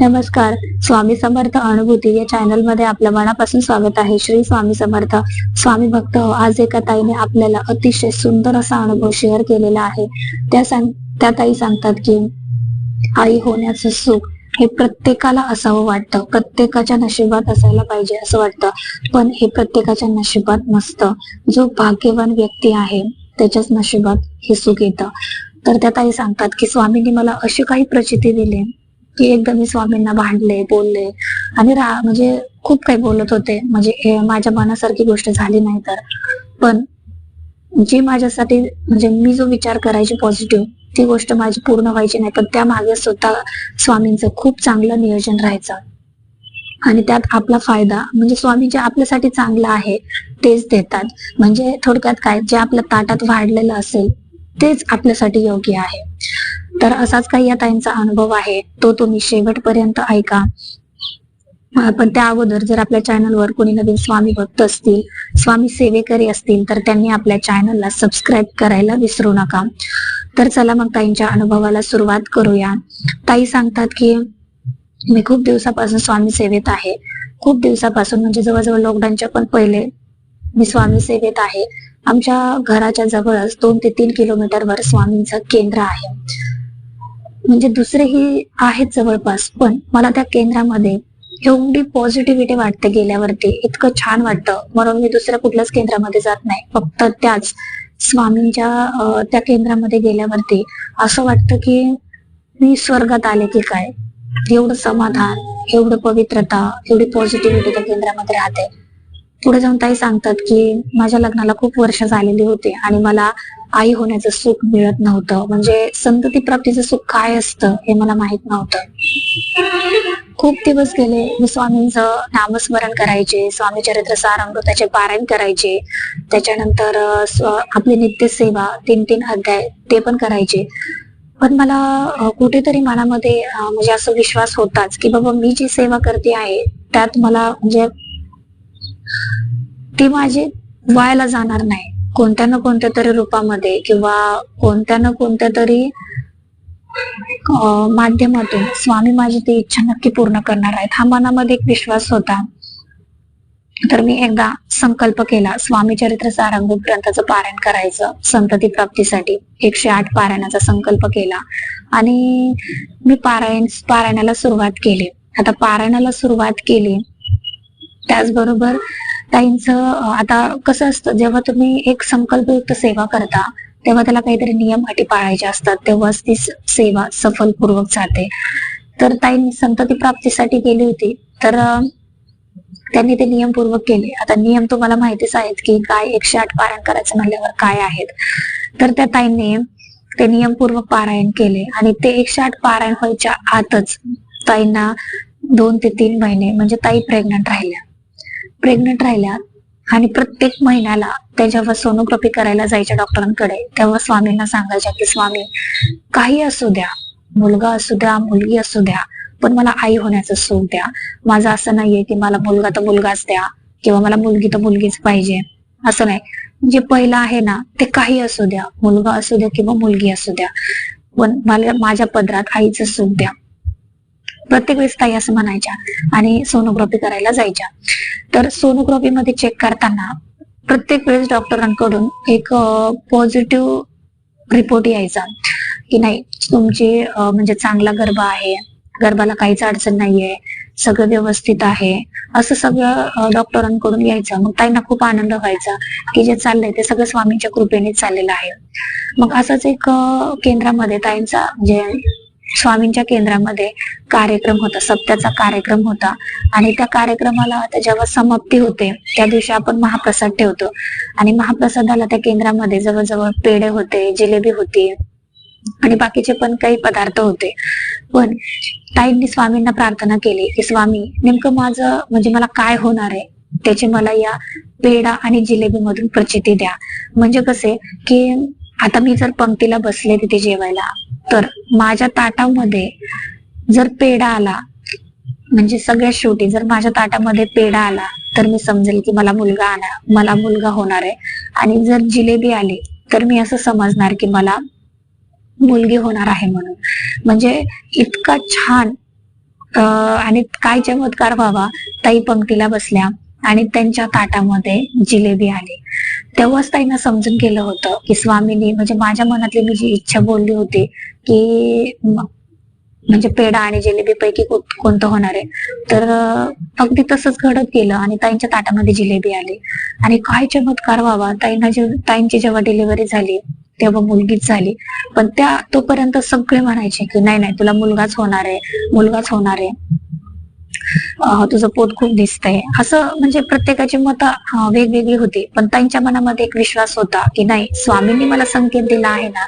नमस्कार. स्वामी समर्थ अनुभूती या चॅनलमध्ये आपल्या मनापासून स्वागत आहे. श्री स्वामी समर्थ. स्वामी भक्त हो, आज एका ताईने आपल्याला अतिशय सुंदर असा अनुभव शेअर केलेला आहे. त्या सांग त्या ताई सांगतात की आई होण्याचं सुख हे प्रत्येकाला असावं वाटतं. प्रत्येकाच्या नशिबात असायला पाहिजे असं वाटतं. पण हे प्रत्येकाच्या नशिबात नसतं. जो भाग्यवान व्यक्ती आहे त्याच्याच नशिबात हे सुख येतं. तर त्या ताई सांगतात की स्वामींनी मला अशी काही प्रचिती दिली की एकदा मी स्वामींना भांडले बोलले. आणि रा म्हणजे खूप काही बोलत होते. म्हणजे माझ्या मनासारखी गोष्ट झाली नाही तर. पण जी माझ्यासाठी म्हणजे मी जो विचार करायची पॉझिटिव्ह ती गोष्ट माझी पूर्ण व्हायची नाही. पण त्या मागे स्वतः स्वामींचं खूप चांगलं नियोजन राहायचं. आणि त्यात आपला फायदा म्हणजे स्वामी जे आपल्यासाठी चांगलं आहे तेच देतात. म्हणजे थोडक्यात काय जे आपल्या ताटात वाढलेलं असेल तेच आपल्यासाठी योग्य आहे. तर असाच काही या ताईंचा अनुभव आहे. तो तुम्ही शेवटपर्यंत ऐका. पण त्या अगोदर जर आपल्या चॅनलवर कोणी नवीन स्वामी भक्त असतील स्वामी सेवेकरी असतील तर त्यांनी आपल्या चॅनलला सबस्क्राईब करायला विसरू नका. तर चला मग ताईंच्या अनुभवाला सुरुवात करूया. ताई सांगतात की मी खूप दिवसापासून स्वामी सेवेत आहे. खूप दिवसापासून म्हणजे जवळजवळ लॉकडाऊनच्या पण पहिले मी स्वामी सेवेत आहे. आमच्या घराच्या जवळच दोन ते तीन किलोमीटरवर स्वामींचं केंद्र आहे. म्हणजे दुसरेही आहेत जवळपास पण मला त्या केंद्रामध्ये एवढी पॉझिटिव्हिटी वाटते गेल्यावरती इतकं छान वाटतं. म्हणून मी दुसऱ्या कुठल्याच केंद्रामध्ये जात नाही. फक्त त्याच स्वामींच्या त्या केंद्रामध्ये गेल्यावरती असं वाटतं की मी स्वर्गात आले की काय? एवढं समाधान एवढं पवित्रता एवढी पॉझिटिव्हिटी त्या केंद्रामध्ये राहते. पुढे जाऊन ताई सांगतात की माझ्या लग्नाला खूप वर्ष झालेली होती आणि मला आई होण्याचं सुख मिळत नव्हतं. म्हणजे संतती प्राप्तीचं सुख काय असतं हे मला माहीत नव्हतं. खूप दिवस गेले. मी स्वामींचं नामस्मरण करायचे. स्वामी चरित्र सारामृताचे पारायण करायचे. त्याच्यानंतर आपली नित्य सेवा तीन तीन अध्याय ते पण करायचे. पण मला कुठेतरी मनामध्ये म्हणजे असं विश्वास होताच की बाबा मी जी सेवा करते आहे त्यात मला म्हणजे ती माझी व्हायला जाणार नाही. कोणत्या ना कोणत्या तरी रूपामध्ये किंवा कोणत्या ना कोणत्या तरी माध्यमातून स्वामी माझी ती इच्छा नक्की पूर्ण करणार आहेत. हा मनामध्ये एक विश्वास होता. तर मी एकदा संकल्प केला स्वामी चरित्र सारंग ग्रंथाचं पारायण करायचं संतती प्राप्तीसाठी एकशे आठ पारायणाचा संकल्प केला. आणि मी पारायण पारायणाला सुरुवात केली. आता पारायणाला सुरुवात केली त्याचबरोबर ताईंचं आता कसं असतं जेव्हा तुम्ही एक संकल्पयुक्त सेवा करता तेव्हा त्याला काहीतरी नियम अटी पाळायचे असतात तेव्हाच ती सेवा सफलपूर्वक जाते. तर ताई संतती प्राप्तीसाठी गेली होती तर त्यांनी ते नियमपूर्वक केले. आता नियम तुम्हाला माहितीच आहेत की काय एकशे आठ पारायण करायचं म्हणल्यावर काय आहेत. तर त्या ताईंनी ते नियमपूर्वक पारायण केले आणि ते एकशे आठ पारायण व्हायच्या आतच ताईंना दोन ते तीन महिने म्हणजे ताई प्रेग्नंट राहिल्या. प्रेग्नंट राहिल्या आणि प्रत्येक महिन्याला त्या जेव्हा सोनोग्राफी करायला जायच्या डॉक्टरांकडे तेव्हा स्वामींना सांगायच्या की स्वामी काही असू द्या मुलगा असू द्या मुलगी असू द्या पण मला आई होण्याचं सुख द्या. माझं असं नाहीये की मला मुलगा तर मुलगाच द्या किंवा मला मुलगी तर मुलगीच पाहिजे. असं नाही. जे पहिलं आहे ना ते काही असू द्या. मुलगा असू द्या किंवा मुलगी असू द्या. पण मला माझ्या पदरात आईचं सुख द्या. प्रत्येक वेळेस ताई असं म्हणायच्या आणि सोनोग्राफी करायला जायच्या. तर सोनोग्राफी मध्ये चेक करताना प्रत्येक वेळेस डॉक्टरांकडून एक पॉझिटिव्ह रिपोर्ट यायचा. की नाही तुमची म्हणजे चांगला गर्भ आहे गर्भाला काहीच अडचण नाहीये सगळं व्यवस्थित आहे असं सगळं डॉक्टरांकडून यायचं. मग ताईंना खूप आनंद व्हायचा की जे चाललंय ते सगळं स्वामींच्या कृपेने चाललेलं आहे. मग असंच एक केंद्रामध्ये ताईंचा म्हणजे स्वामींच्या केंद्रामध्ये कार्यक्रम होता सप्त्याचा कार्यक्रम होता. आणि त्या कार्यक्रमाला आता जेव्हा समाप्ती होते त्या दिवशी आपण महाप्रसाद ठेवतो. आणि महाप्रसादाला त्या केंद्रामध्ये जवळजवळ पेढे होते जिलेबी होती. आणि बाकीचे पण काही पदार्थ होते. पण ताईंनी स्वामींना प्रार्थना केली की स्वामी नेमकं माझं म्हणजे मला काय होणार आहे? त्याची मला या पेढा आणि जिलेबी मधून प्रचिती द्या. म्हणजे कसे की आता मी जर पंक्तीला बसले तिथे जेवायला तर माझ्या ताटामध्ये जर पेढा आला म्हणजे सगळ्यात शेवटी जर माझ्या ताटामध्ये पेढा आला तर मी समजेल की मला मुलगा आला मला मुलगा होणार आहे. आणि जर जिलेबी आली तर मी असं समजणार की मला मुलगी होणार आहे म्हणून. म्हणजे इतका छान आणि काय चमत्कार व्हावा ताई पंक्तीला बसल्या आणि त्यांच्या ताटामध्ये जिलेबी आली. तेव्हाच ताईंना समजून गेलं होतं की स्वामींनी म्हणजे माझ्या मनातली मी जी इच्छा बोलली होती की म्हणजे पेढा आणि जिलेबी पैकी कोणतं होणार आहे. तर अगदी तसंच घडत गेलं आणि ताईंच्या ताटामध्ये जिलेबी आली. आणि काय चमत्कार व्हावा ताईंना जे ताईंची जेव्हा डिलिव्हरी झाली तेव्हा मुलगीच झाली. पण त्या तोपर्यंत सगळे म्हणायचे की नाही नाही तुला मुलगाच होणार आहे मुलगाच होणार आहे. तुझं पोट खूप दिसतंय. असं म्हणजे प्रत्येकाची मतं वेगवेगळी होती. पण ताईंच्या मनामध्ये एक विश्वास होता की नाही स्वामींनी मला संकेत दिला आहे ना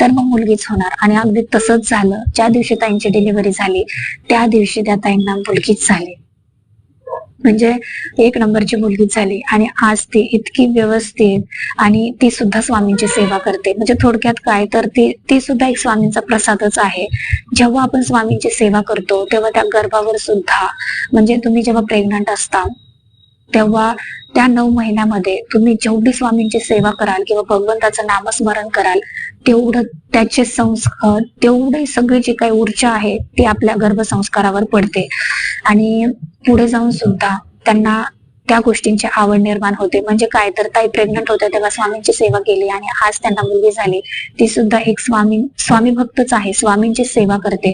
तर मग मुलगीच होणार. आणि अगदी तसंच झालं. ज्या दिवशी ताईंची डिलिव्हरी झाली त्या दिवशी त्या ताईंना मुलगीच झाली. म्हणजे एक नंबरची मुलगी झाली आणि आज ती इतकी व्यवस्थित आणि ती सुद्धा स्वामींची सेवा करते. म्हणजे थोडक्यात काय तर ती ती सुद्धा एक स्वामींचा प्रसादच आहे. जेव्हा आपण स्वामींची सेवा करतो तेव्हा त्या गर्भावर सुद्धा म्हणजे तुम्ही जेव्हा प्रेग्नंट असता तेव्हा त्या नऊ महिन्यामध्ये तुम्ही जेवढी स्वामींची सेवा कराल किंवा भगवंताचं नामस्मरण कराल तेवढं त्याचे संस्कार तेवढी सगळी जी काही ऊर्जा आहे ती आपल्या गर्भसंस्कारावर पडते. आणि पुढे जाऊन सुद्धा त्यांना त्या गोष्टींची आवड निर्माण होते. म्हणजे काय तर ताई प्रेग्नंट होत्या तेव्हा स्वामींची सेवा केली आणि आज त्यांना मुलगी झाली. ती सुद्धा एक स्वामी स्वामी भक्तच आहे स्वामींची सेवा करते.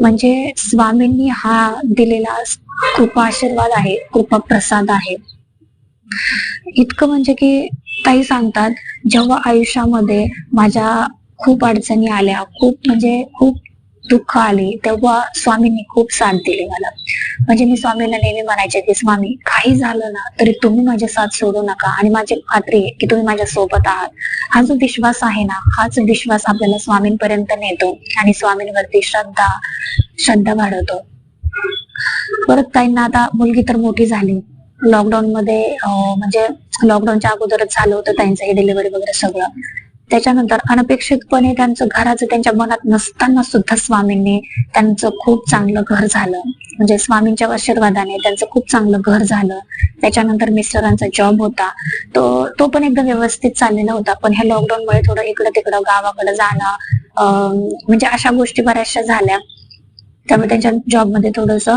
म्हणजे स्वामींनी हा दिलेला कृपा आशीर्वाद आहे कृपा प्रसाद आहे. इतकं म्हणजे की ताई सांगतात जेव्हा आयुष्यामध्ये माझ्या खूप अडचणी आल्या खूप म्हणजे खूप दुःख आली तेव्हा स्वामींनी खूप साथ दिली मला. म्हणजे मी स्वामींना नेहमी म्हणायचे की स्वामी काही झालं ना तरी तुम्ही माझे साथ सोडू नका आणि माझी खात्री आहे की तुम्ही माझ्या सोबत आहात. हा जो विश्वास आहे ना हाच विश्वास आपल्याला स्वामींपर्यंत नेतो आणि स्वामींवरती श्रद्धा श्रद्धा वाढवतो. परत ताईंना आता मुलगी तर मोठी झाली. लॉकडाऊन मध्ये म्हणजे लॉकडाऊनच्या अगोदरच झालं होतं त्यांचं हे डिलिव्हरी वगैरे सगळं. त्याच्यानंतर अनपेक्षितपणे त्यांचं घराचं त्यांच्या मनात नसताना सुद्धा स्वामींनी त्यांचं खूप चांगलं घर झालं. म्हणजे स्वामींच्या आशीर्वादाने त्यांचं खूप चांगलं घर झालं. त्याच्यानंतर मिस्टरांचा जॉब होता. तो तो पण एकदम व्यवस्थित चाललेला होता. पण ह्या लॉकडाऊन मुळे थोडं इकडं तिकडं गावाकडे जाणं म्हणजे अशा गोष्टी बऱ्याचशा झाल्या. त्यामुळे त्यांच्या जॉबमध्ये थोडस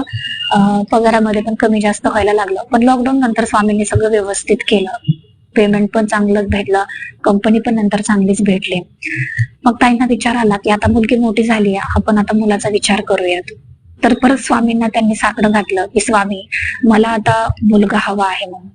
पगारामध्ये पण कमी जास्त व्हायला लागलं. पण लॉकडाऊन नंतर स्वामींनी सगळं व्यवस्थित केलं. पेमेंट पण चांगलंच भेटलं. कंपनी पण नंतर चांगलीच भेटली. मग ताईंना विचार आला की आता मुलगी मोठी झाली आहे. आपण आता मुलाचा विचार करूयात. तर परत स्वामींना त्यांनी साकडं घातलं की स्वामी मला आता मुलगा हवा आहे म्हणून.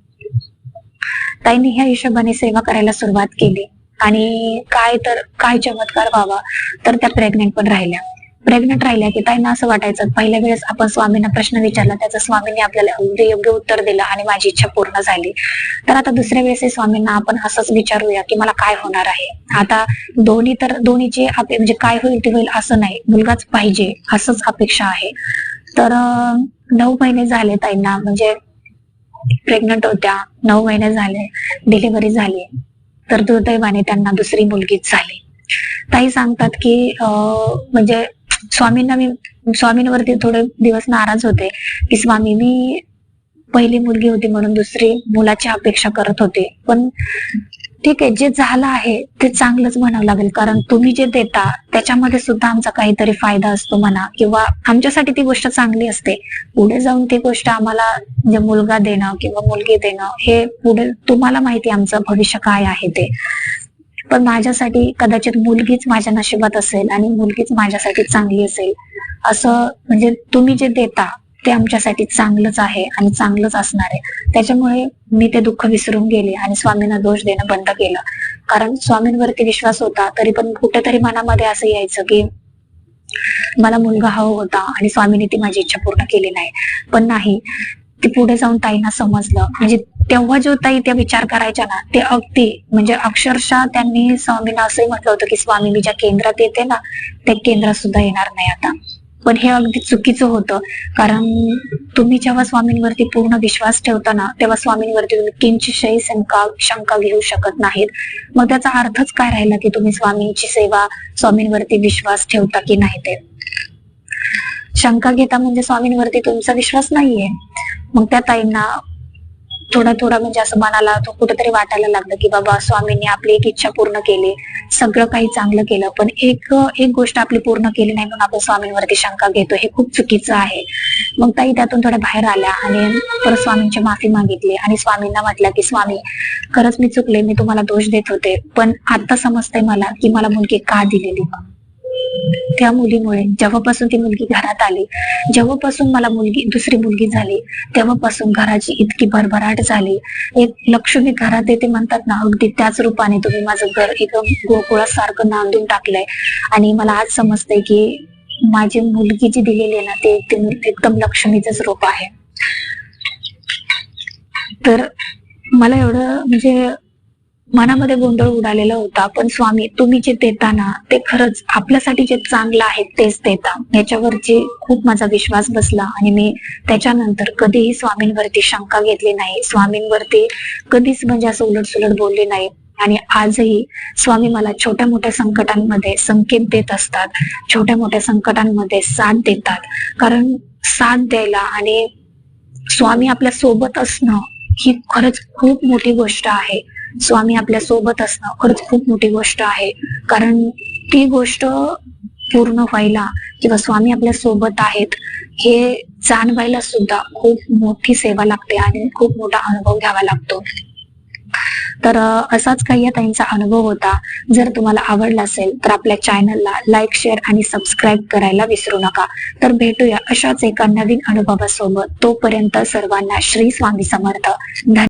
ताईंनी ह्या हिशोबाने सेवा करायला सुरुवात केली. आणि काय तर काय चमत्कार व्हावा तर त्या प्रेग्नेंट पण राहिल्या. प्रेग्नंट राहिल्या की ताईंना असं वाटायचं पहिल्या वेळेस आपण स्वामींना प्रश्न विचारला त्याचं स्वामींनी आपल्याला अगदी योग्य उत्तर दिलं आणि माझी इच्छा पूर्ण झाली. तर आता दुसऱ्या वेळेस स्वामींना आपण असंच विचारूया की मला काय होणार आहे. आता दोन्ही तर दोन्हीची म्हणजे काय होईल ते होईल असं नाही. मुलगाच पाहिजे असंच अपेक्षा आहे. तर नऊ महिने झाले ताईंना म्हणजे प्रेग्नंट होत्या नऊ महिने झाले डिलिव्हरी झाली. तर दुर्दैवाने त्यांना दुसरी मुलगीच झाली. ताई सांगतात की म्हणजे स्वामींना मी स्वामींवरती थोडे दिवस नाराज होते. की स्वामी मी पहिली मुलगी होती म्हणून दुसरी मुलाची अपेक्षा करत होते. पण ठीक आहे जे झालं आहे ते चांगलंच म्हणावं लागेल. कारण तुम्ही जे देता त्याच्यामध्ये सुद्धा आमचा काहीतरी फायदा असतो म्हणा. किंवा आमच्यासाठी ती गोष्ट चांगली असते. पुढे जाऊन ती गोष्ट आम्हाला जे मुलगा देणं किंवा मुलगी देणं हे पुढे तुम्हाला माहिती आमचं भविष्य काय आहे ते. पण माझ्यासाठी कदाचित मुलगीच माझ्या नशिबात असेल आणि मुलगीच माझ्यासाठी चांगली असेल. असं म्हणजे तुम्ही जे देता ते आमच्यासाठी चांगलंच आहे आणि चांगलंच असणार आहे. त्याच्यामुळे मी ते दुःख विसरून गेले आणि स्वामींना दोष देणं बंद केलं. कारण स्वामींवरती विश्वास होता तरी पण कुठेतरी मनामध्ये असं यायचं की मला मुलगा हवा होता आणि स्वामीने ती माझी इच्छा पूर्ण केली नाही. पण नाही ते पुढे जाऊन ताईंना समजलं. म्हणजे तेव्हा जो ताई त्या विचार करायच्या ना ते अगदी म्हणजे अक्षरशः त्यांनी स्वामींना असंही म्हटलं होतं की स्वामी मी ज्या केंद्रात येते ना त्या केंद्रात सुद्धा येणार नाही आता. पण हे अगदी चुकीचं होतं. कारण तुम्ही जेव्हा स्वामींवरती पूर्ण विश्वास ठेवता ना तेव्हा स्वामींवरती तुम्ही किंचितही शंका शंका घेऊ शकत नाहीत. मग त्याचा अर्थच काय राहिला की तुम्ही स्वामींची सेवा स्वामींवरती विश्वास ठेवता की नाही ते? शंका घेता म्हणजे स्वामींवरती तुमचा विश्वास नाहीये. मग त्या ताईंना थोडा थोडा म्हणजे असं मनाला तो कुठेतरी वाटायला लागलं की बाबा स्वामींनी आपली एक इच्छा पूर्ण केली. सगळं काही चांगलं केलं. पण एक एक गोष्ट आपली पूर्ण केली नाही म्हणून आपण स्वामींवरती शंका घेतो. हे खूप चुकीचं आहे. मग ताई त्यातून थोड्या बाहेर आल्या आणि परत स्वामींची माफी मागितली आणि स्वामींना म्हटलं की स्वामी खरंच मी चुकले. मी तुम्हाला दोष देत होते. पण आता समजतंय मला की मला मुलगी का दिलेली त्या मुलीमुळे जेव्हापासून ती मुलगी घरात आली जेव्हापासून मला मुलगी दुसरी मुलगी झाली तेव्हापासून घराची इतकी भरभराट झाली. एक लक्ष्मी घरात येते म्हणतात ना अगदी त्याच रूपाने तुम्ही माझं घर एकदम गोकुळासारखं नांदून टाकलंय. आणि मला आज समजतंय की माझी मुलगी जी दिलेली आहे ना ते एकदम एकदम लक्ष्मीचंच रूप आहे. तर मला एवढं म्हणजे मनामध्ये गोंधळ उडालेला होता. पण स्वामी तुम्ही जे देता ना ते खरंच आपल्यासाठी जे चांगलं आहे तेच देता. याच्यावरची खूप माझा विश्वास बसला आणि मी त्याच्यानंतर कधीही स्वामींवरती शंका घेतली नाही. स्वामींवरती कधीच म्हणजे असं उलटसुलट बोलले नाही. आणि आजही स्वामी मला छोट्या मोठ्या संकटांमध्ये संकेत देत असतात. छोट्या मोठ्या संकटांमध्ये साथ देतात. कारण साथ द्यायला आणि स्वामी आपल्यासोबत असणं ही खरंच खूप मोठी गोष्ट आहे. स्वामी आपल्यासोबत असणं खरंच खूप मोठी गोष्ट आहे. कारण ती गोष्ट पूर्ण व्हायला किंवा स्वामी आपल्यासोबत आहेत हे जाणवायला सुद्धा खूप मोठी सेवा लागते आणि खूप मोठा अनुभव घ्यावा लागतो. तर असाच काही त्यांचा ताईंचा अनुभव होता. जर तुम्हाला आवडला असेल तर आपल्या चॅनलला लाईक शेअर आणि सबस्क्राईब करायला विसरू नका. तर भेटूया अशाच एका नवीन अनुभवासोबत. तोपर्यंत सर्वांना श्री स्वामी समर्थ. धन्यवाद.